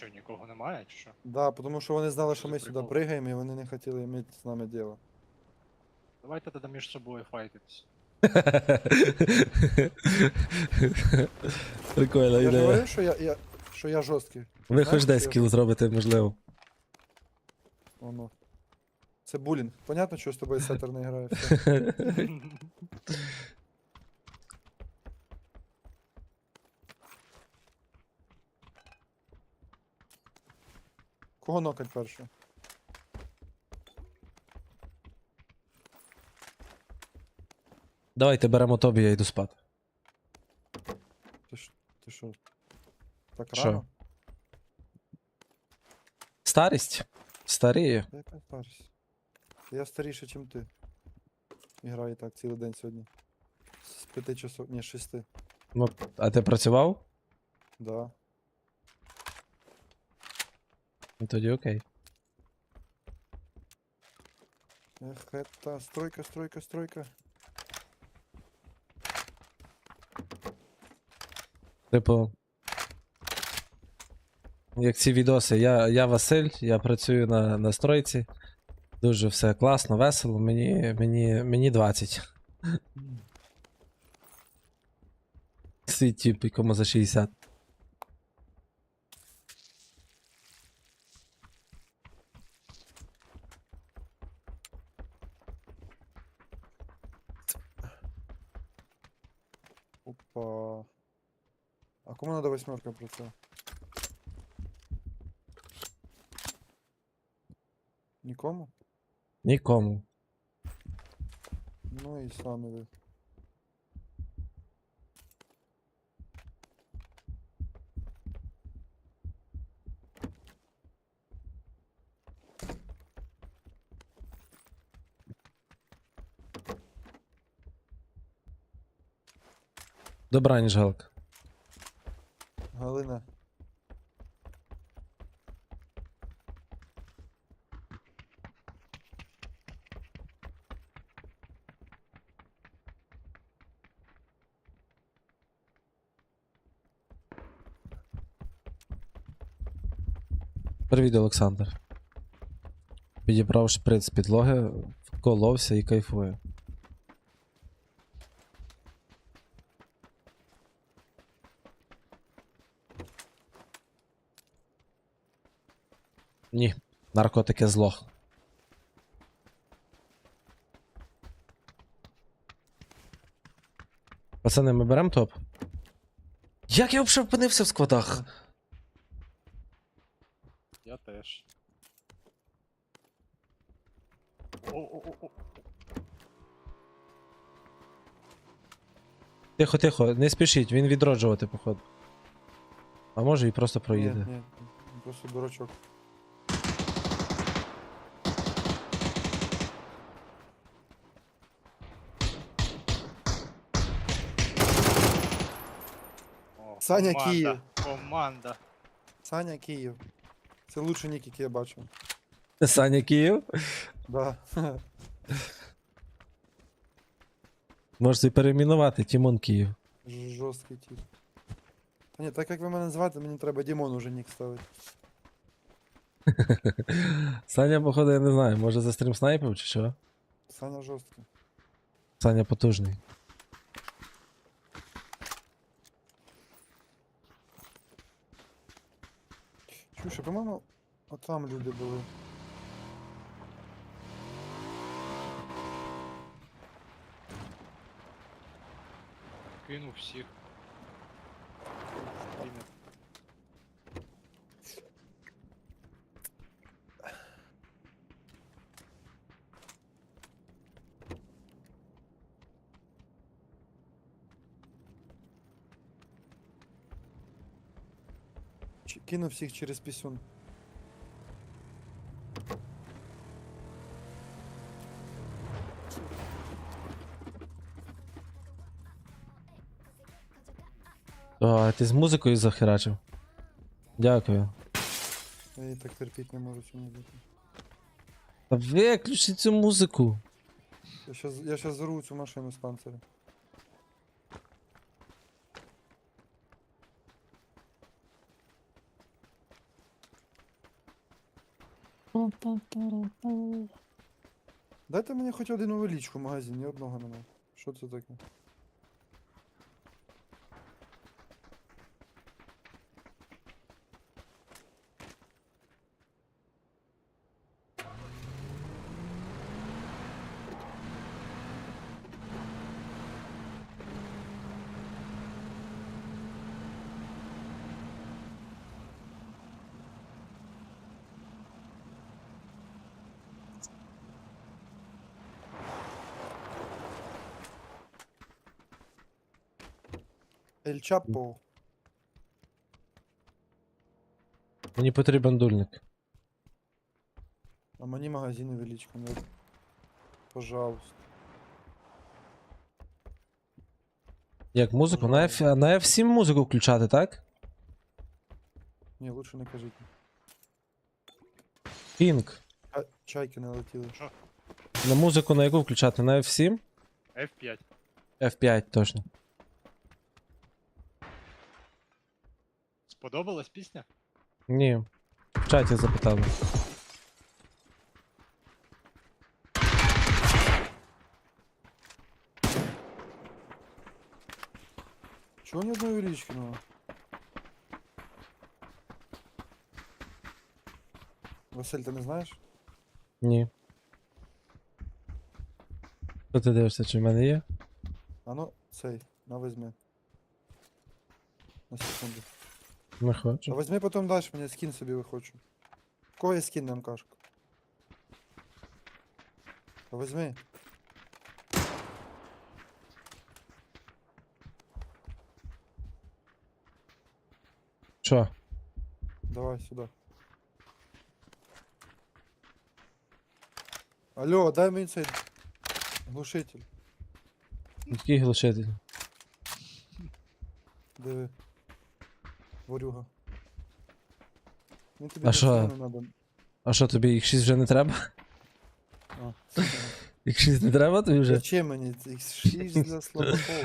Що, нікого немає, чи що? Да, тому що вони знали, що ми за сюди пригаємо, і вони не хотіли мати з нами діло. Давайте тоді між собою файтитись. Прикольна Я ж ідея. говорив, що я, я, що я жорсткий. Ви хоч десь я- зробите, можливо. Воно. Це булінг. Понятно, що з тобою сетер не грає. Все. Кого нокать перше? Давайте беремо тобі, я йду спати. Ти що? Ти що? Так Що? рано? Старість? Старіє. Та Яка старість? Я старіше, ніж ти. І граю так цілий день сьогодні. З п'яти часов. Ні, з шести. Ну, а ти працював? Да. Ну тоді окей. Эх, это стройка, стройка, стройка. Типу. Як ці відоси, я, я Василь, я працюю на, на стройці. Дуже все класно, весело. Мені, мені, мені 20. Свій тип, якому за 60. Опа. А кому надо восьмерка прицел? Нікому? Нікому. Ну і саме ви. Добра, ніж галка. Галина. Привіт, Олександр. Підібрав шприц з підлоги, вколовся і кайфує. Ні, наркотики зло. Пацани, ми беремо топ? Як я взагалі опинився в складах? Я теж. О-о-о-о. Тихо, тихо, не спішіть, він відроджувати, походу. А може і просто проїде. Ні, ні, просто дурачок. Саня команда, Київ. Команда. Саня Київ. Це лучший нік, який я бачив. Саня Київ. Да. Можете перейменувати Тімон Київ. Жорсткий тип. Та ні, так як ви мене звати, мені треба Дімон уже нік ставити. Саня, походу, я не знаю, може за стрім снайпив чи що? Саня жорсткий. Саня потужний. Чуєш, а, по-моєму, отам люди були. Кинув всіх. Кинув всіх через пісюн. О, ти з музикою захерачив. Дякую. Я її так терпіти не можу цю музику. Та виключи цю музику. Я щас, я щас зару цю машину з панциря. Дайте мені хоч один увеличку в магазин, ні одного нема. Що це таке? Ель Чапо. Мені потрібен дульник. А мені магазин увеличку. Ну, пожалуйста. Як музику? На, F, на F7 музику включати, так? Ні, лучше не кажіть. Пінк. А, чайки не летіли. На музику на яку включати? На F7? F5. F5 точно. Сподобалась пісня? Ні. В чаті запитали. Чого ні одної увелички нема? Василь, ти не знаєш? Ні. Що ти дивишся, чи в мене є? А ну, цей, на візьми. На секунду. Не А хочу. візьми потім даш мені скін собі вихочу. В Кого є скін на МКшку? Та візьми. Що? Давай сюди. Алло, дай мені цей глушитель. Який глушитель? Диви. Ворюга. Він тобі А що? фону надо. А що, тобі їх 6 вже не треба? А. Їх 6 не треба тобі вже? Зачем мені цих шість для слабаков?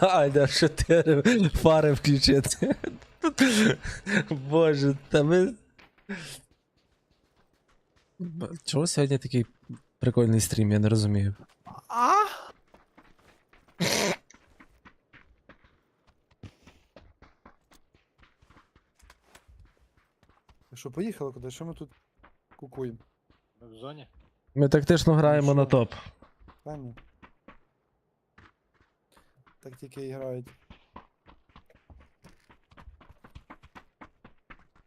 Айда, 4 фари включити. Боже, та ми. Б- Чого сьогодні такий прикольний стрім, я не розумію. Так що, поїхали куди? Що ми тут кукуємо? Ми в зоні. Ми тактично граємо на топ. Та ні. Так тільки і грають.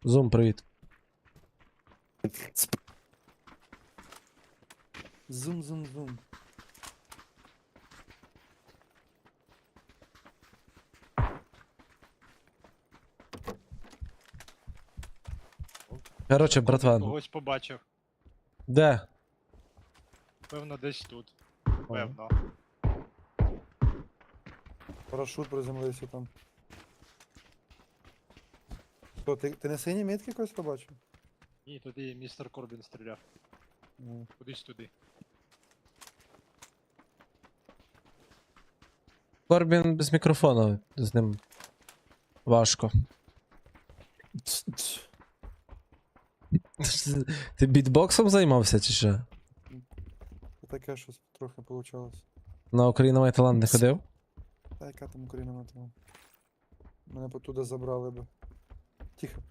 Зум, привіт. Зум-зум-зум. Коротше, братва, Когось побачив. де? Певно, десь тут. Певно. Парашут приземлився там. Що, ти, ти на синій мітки когось побачив? Ні, туди містер Корбін стріляв. Ні. Кудись туди. Корбін без мікрофона, з ним важко. Ти бітбоксом займався чи що? Та Таке щось трохи получалось. На Україна має талант не ходив? Та яка там Україна матима? Мене потуда забрали би. Тихо.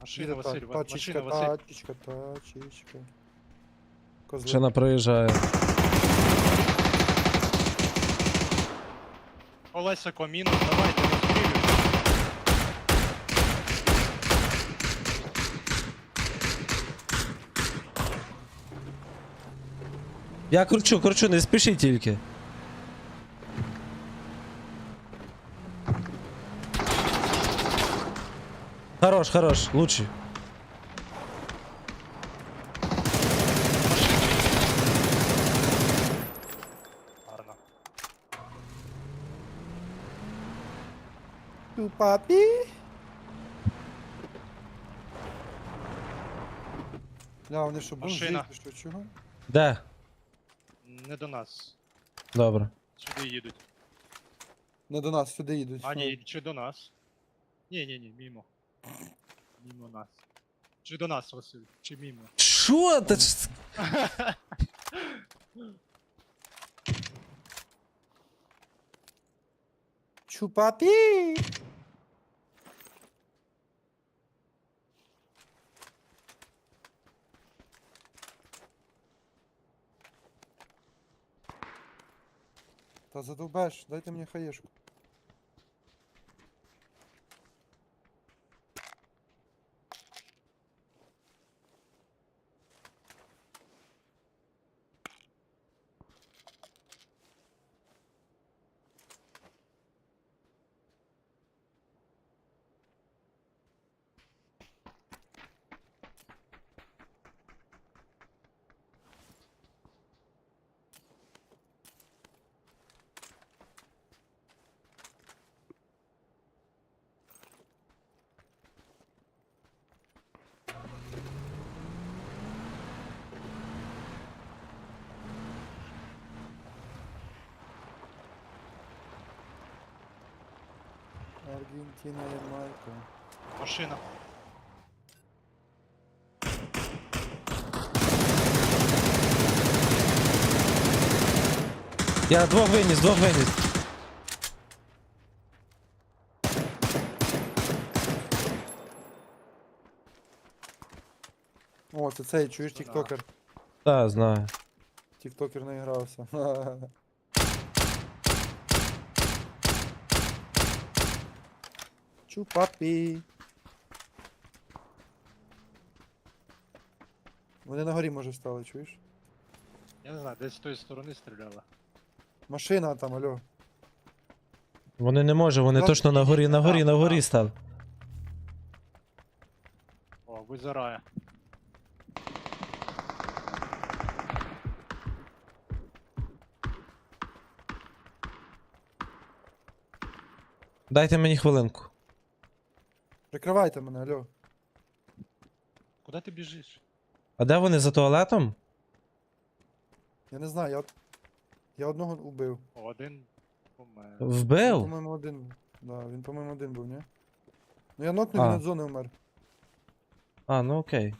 Машина, Василь, тачечка, машина, Василь. тачечка, тачечка. Козли. Машина проїжджає. Олеся Коміну, давайте Я кручу, кручу, не спіши тільки. Хорош, хорош, лучший. Гарно. Ту папі. Бля, вони що, бомжі, Машина. чи що, чого? Де? Не до нас. Добре. Сюди їдуть. Не до нас, сюди їдуть. А, ні, чи до нас. Ні, ні, ні, мімо. Мімо нас. Чи до нас, Василь? Чи мімо? Що? Та ж- Чупапі! Та задовбеш, дайте мне хаєшку. Аргентина, Ямайка. Машина. Я двох виніс, двох виніс. О, це цей, чуєш, Це да. тіктокер. Та, знаю. Тіктокер наігрався. Чупапі. Вони на горі може стали, чуєш? Я не знаю, десь з тої сторони стріляла. Машина там, алло. Вони не можуть, вони Ну, точно на горі, на горі, на горі так. стали. О, визирає. Дайте мені хвилинку. Прикривайте мене, алло. Куди ти біжиш? А де вони за туалетом? Я не знаю, я. Я одного убив. Один помер. Він, Вбив? по-моєму, один. Да, він, по-моєму, один був, ні? Ну я нокнув, він А. від зони умер. А, ну окей.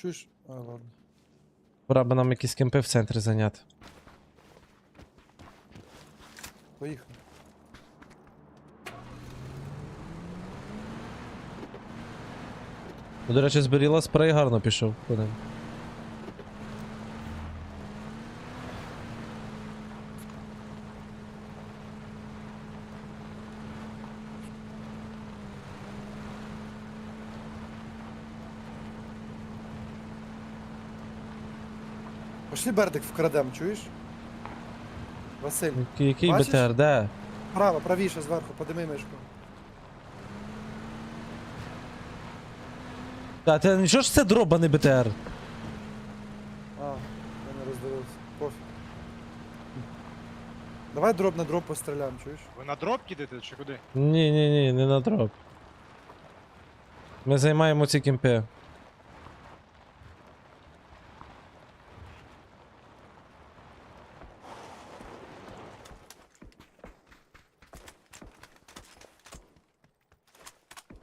Чуєш? А, ладно. Пора би нам якісь кемпи в центрі зайняти. Поїхали. Ну, До речі, зберіла спрей гарно пішов. Один. Пошли бердик вкрадем, чуєш? Василь, Який- Який Бачиш? БТР, де? право, правіше зверху, подими мишку. Та ти нічого ж це дроба не БТР? А, я не роздивився. Пофіг. Давай дроп на дроп постріляємо, чуєш? Ви на дроп кидаєте чи куди? Ні, ні, ні, не на дроп. Ми займаємо ці кемпи.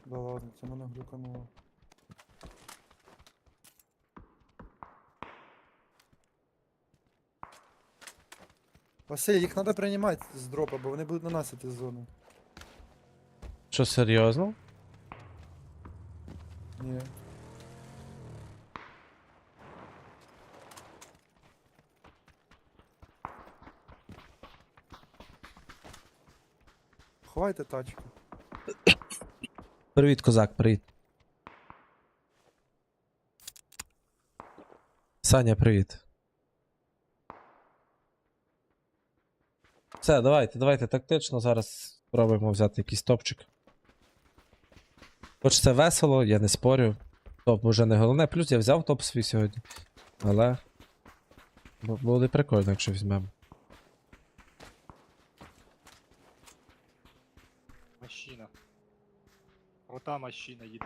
Да ладно, це мене глюкануло. Василь, їх треба приймати з дропа, бо вони будуть на нас іти з зони. Що, серйозно? Ні. Ховайте тачку. Привіт, козак, привіт. Саня, привіт. Все, давайте, давайте тактично. Зараз спробуємо взяти якийсь топчик. Хоч це весело, я не спорю. Топ вже не головне. Плюс я взяв топ свій сьогодні. Але. Буде прикольно, якщо візьмемо. Машина. Крута машина їде.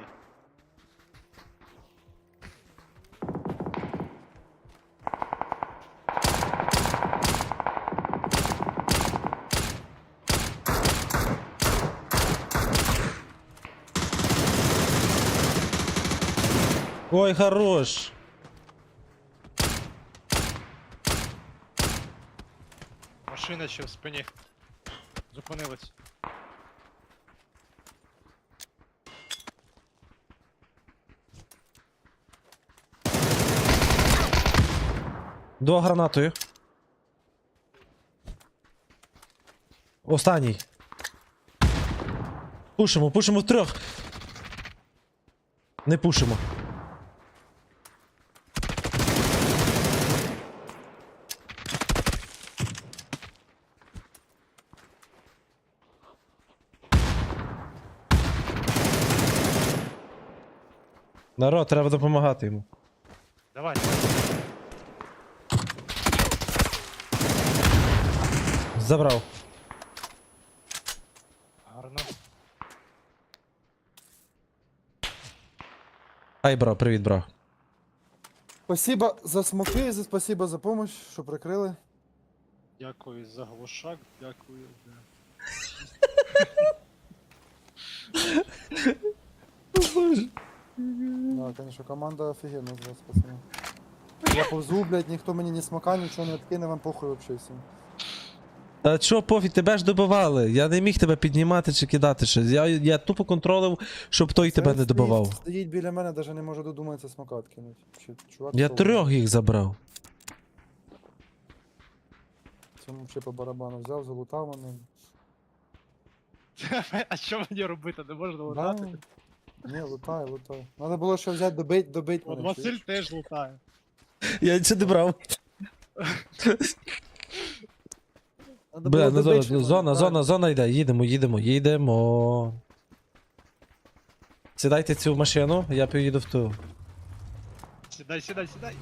Ой, хорош. Машина ще в спині. Зупинилась. До гранатою. Останній. Пушимо, пушимо в трьох. Не пушимо. Народ, треба допомагати йому. Давай. Забрав. Гарно. Ай, бро, привіт, бро. Спасибо за смоки, за спасибо за помощь, що прикрили. Дякую за глушак, дякую за. Да, конечно, команда офігенна з вас, пацани. Я повзу, блядь, ніхто мені ні смока, нічого не відкине, вам похуй вообще всім. Та чо, пофіг, тебе ж добивали. Я не міг тебе піднімати чи кидати щось. Я, я тупо контролив, щоб той тебе не добивав. Стоїть біля мене, навіть не може додуматися смока відкинуть. Чи, чувак, Я що, трьох їх забрав. Цьому ще по барабану взяв, залутав мене. А що мені робити? Не можна Да. Ні, лутай, лутай. Надо було ще взяти, добить, добить От мене. Василь чуєш? теж лутає. Я нічого не брав. Надо Бля, було не добить, зона, щоб зона, зона, зона йде. Їдемо, їдемо, їдемо. Сідайте цю машину, я поїду в ту. Сідай, сідай, сідай.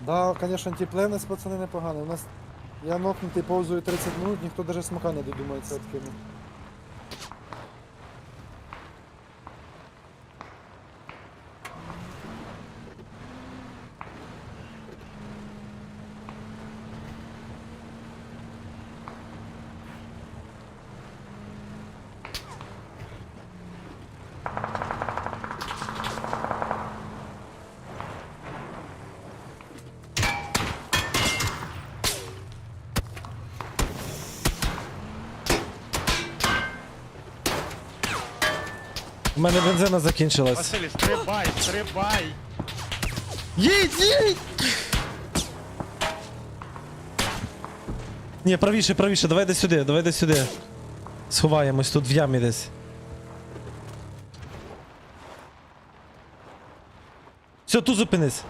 Да, конечно, антиплевнес, пацани, непоганий. У нас я нокнутий повзую 30 минут, ніхто даже смака не додумається відкинути. Мене бензина закінчилась. Василь, стрибай, стрибай. Їдь, їдь! Ні, правіше, правіше, давай десь сюди, давай десь сюди. Сховаємось тут в ямі десь. Все, тут зупинись.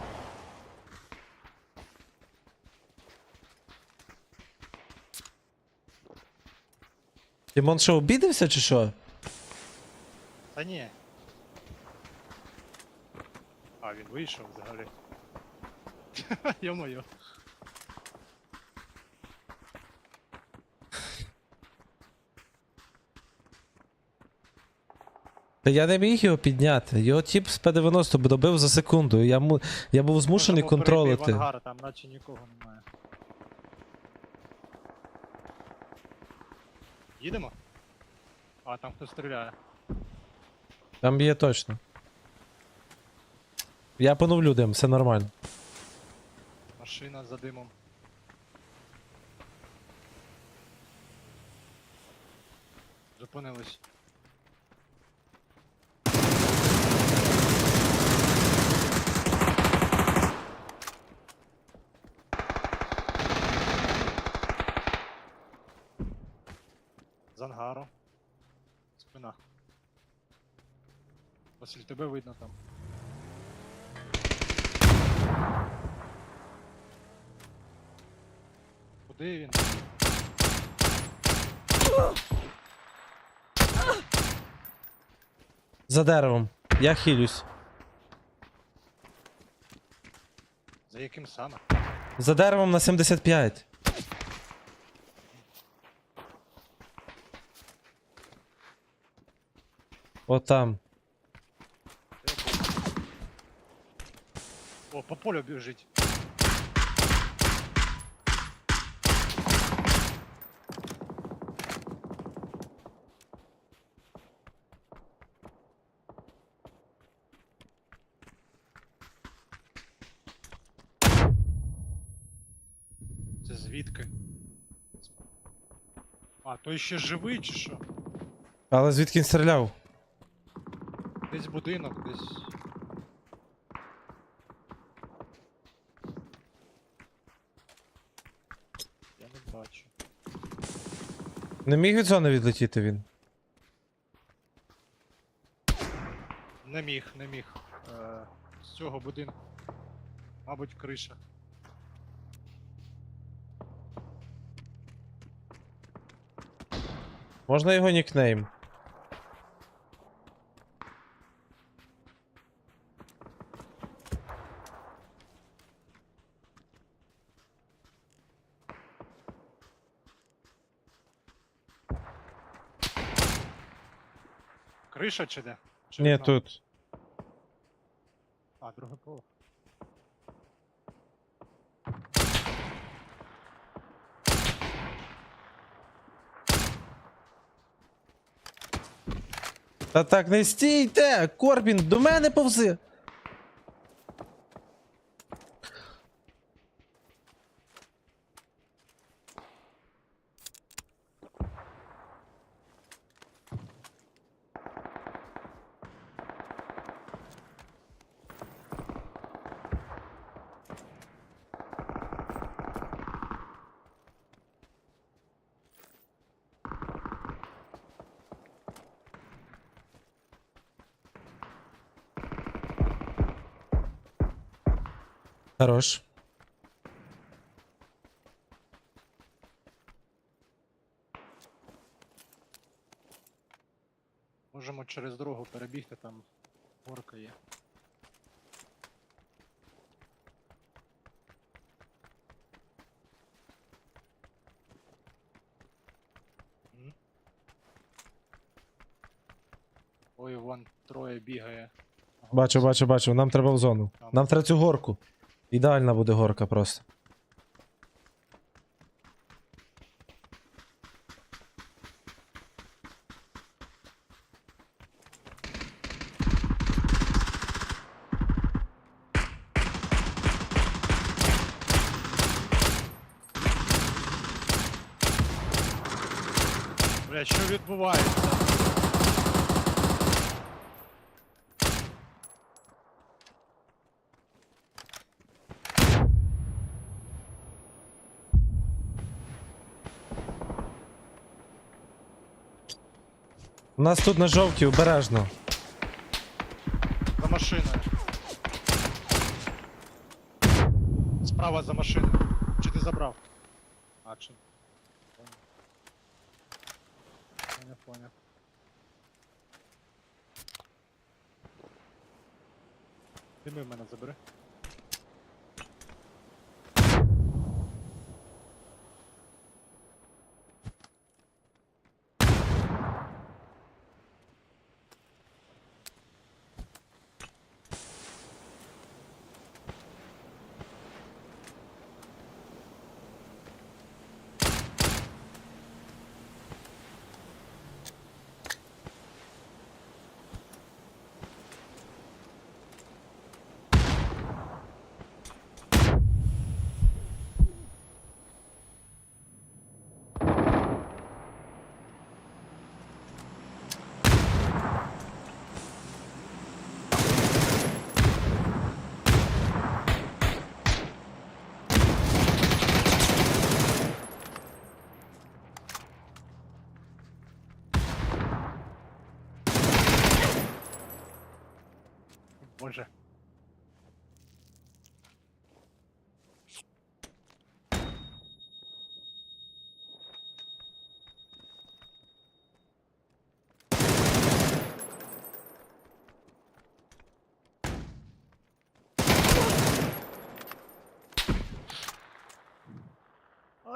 Тимон що, обідався чи що? Та ні. А, він вийшов взагалі. Йо-моє. Та я не міг його підняти. Його тип з П-90 добив за секунду. Я, му... я був змушений в контролити. ангар, там наче нікого немає. Їдемо? А, там хтось стріляє. Там є точно. Я поновлю дим, все нормально. Машина за димом. Зупинились. З. Спина. Василь, тебе видно там. Куди він? За деревом. Я хилюсь. За яким саме? За деревом на 75. От там. О, по полю біжить. Це звідки? А, то ще живий чи що? Але звідки він стріляв? Десь будинок, десь. Не міг від зони відлетіти він. Не міг, не міг. Е, з цього будинку. Мабуть, криша. Можна його нікнейм? Криша чи де? Чи Ні, тут. А, друге поверх. Та так не стійте! Корбін, до мене повзи! Хорош. Можемо через дорогу перебігти, там горка є. М. Ой, вон троє бігає. Бачу, бачу, бачу. Нам треба в зону. Нам треба цю горку. Ідеальна буде горка просто. Бля, що відбувається? У нас тут на жовтій, обережно. За машиною. Справа за машиною. Чи ти забрав? А, чи. Поняв. Поняв, поняв. Дими в мене забери. Боже.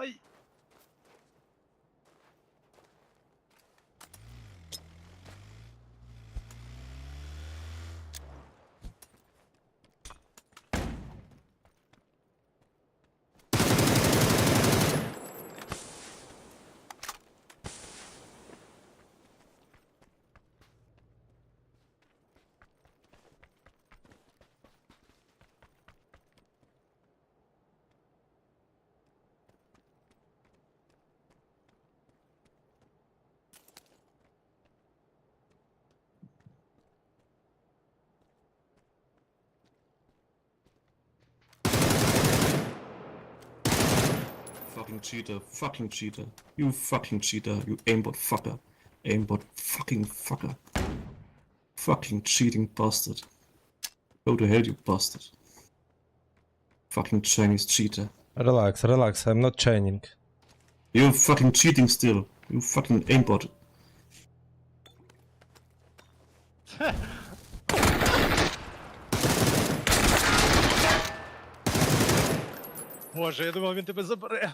Ай! Fucking cheater, fucking cheater. You fucking cheater, you aimbot fucker. Aimbot fucking fucker. Fucking cheating bastard. Go to hell, you bastard. Fucking Chinese cheater. Relax, relax, I'm not chaining. You're fucking cheating still. You fucking aimbot. Боже, я думав, він тебе забере.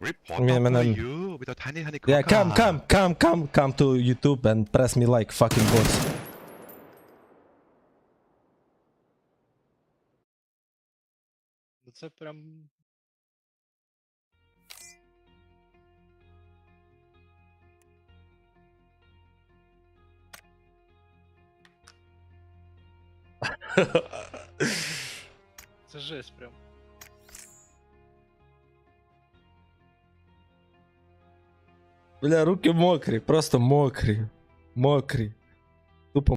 Report Yeah, yeah, man, for I'm- you with a tiny honey Yeah, come, come, come, come, come to YouTube and press me like fucking bots. Ну це прям. Це жесть прям. Бля, руки мокрі, просто мокрі. Мокрі.